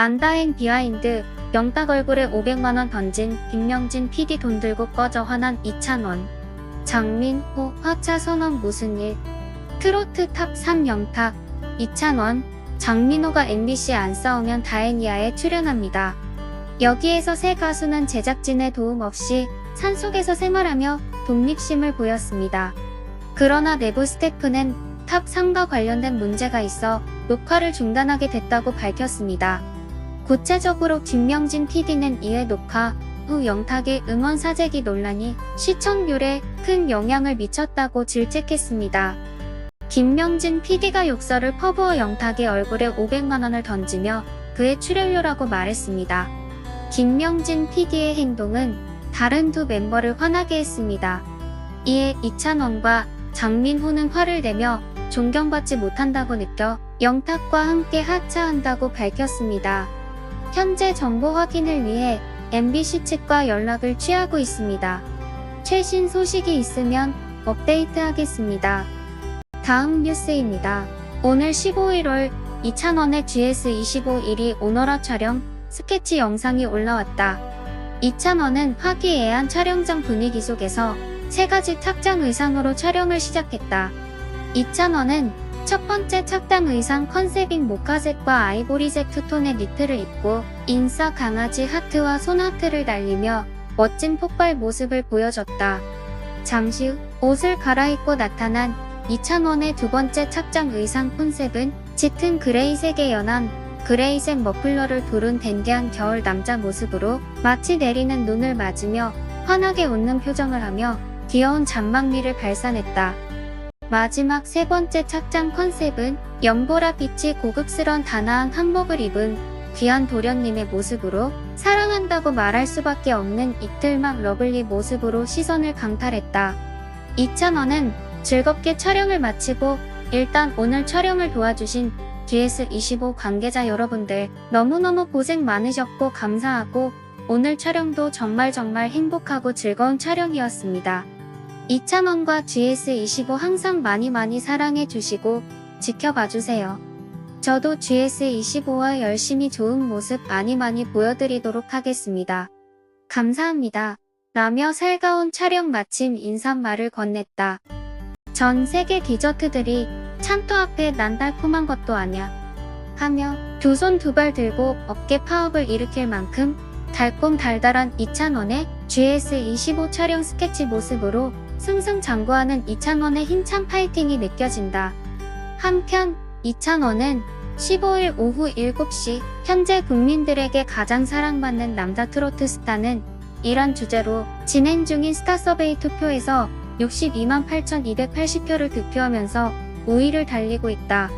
안다행 비하인드 영탁 얼굴에 500만원 던진 김명진 PD 돈 들고 꺼져 화난 2,000원. 장민호 화차 선언 무슨 일? 트로트 탑 3 영탁 2,000원. 장민호가 MBC 안 싸우면 다행이야에 출연합니다. 여기에서 새 가수는 제작진의 도움 없이 산속에서 생활하며 독립심을 보였습니다. 그러나 내부 스태프는 탑 3과 관련된 문제가 있어 녹화를 중단하게 됐다고 밝혔습니다. 구체적으로 김명진 PD는 이에 녹화 후 영탁의 응원 사재기 논란이 시청률에 큰 영향을 미쳤다고 질책했습니다. 김명진 PD가 욕설을 퍼부어 영탁의 얼굴에 500만원을 던지며 그의 출연료라고 말했습니다. 김명진 PD의 행동은 다른 두 멤버를 화나게 했습니다. 이에 이찬원과 장민호는 화를 내며 존경받지 못한다고 느껴 영탁과 함께 하차한다고 밝혔습니다. 현재 정보 확인을 위해 MBC 측과 연락을 취하고 있습니다. 최신 소식이 있으면 업데이트 하겠습니다. 다음 뉴스입니다. 오늘 15일 이찬원의 GS25 1위 오너라 촬영 스케치 영상이 올라왔다. 이찬원은 화기애애한 촬영장 분위기 속에서 세 가지 착장 의상으로 촬영을 시작했다. 이찬원은 첫 번째 착장 의상 컨셉인 모카색과 아이보리색 투톤의 니트를 입고 인싸 강아지 하트와 손하트를 날리며 멋진 폭발 모습을 보여줬다. 잠시 후 옷을 갈아입고 나타난 이찬원의 두 번째 착장 의상 컨셉은 짙은 그레이색의 연한 그레이색 머플러를 두른 댄디한 겨울 남자 모습으로 마치 내리는 눈을 맞으며 환하게 웃는 표정을 하며 귀여운 잔망미를 발산했다. 마지막 세 번째 착장 컨셉은 연보라 빛이 고급스런 단아한 한복을 입은 귀한 도련님의 모습으로 사랑한다고 말할 수밖에 없는 이틀막 러블리 모습으로 시선을 강탈했다. 이찬원은 즐겁게 촬영을 마치고 일단 오늘 촬영을 도와주신 GS25 관계자 여러분들 너무너무 고생 많으셨고 감사하고 오늘 촬영도 정말 정말 행복하고 즐거운 촬영이었습니다. 이찬원과 GS25 항상 많이 많이 사랑해 주시고 지켜봐 주세요. 저도 GS25와 열심히 좋은 모습 많이 많이 보여드리도록 하겠습니다. 감사합니다. 라며 살가운 촬영 마침 인사말을 건넸다. 전 세계 디저트들이 찬토 앞에 난 달콤한 것도 아냐. 하며 두 손 두 발 들고 어깨 파업을 일으킬 만큼 달콤 달달한 이찬원의 GS25 촬영 스케치 모습으로 승승장구하는 이찬원의 힘찬 파이팅이 느껴진다. 한편 이찬원은 15일 오후 7시 현재 국민들에게 가장 사랑받는 남자 트로트 스타는 이란 주제로 진행 중인 스타 서베이 투표에서 62만 8,280표를 득표하면서 5위를 달리고 있다.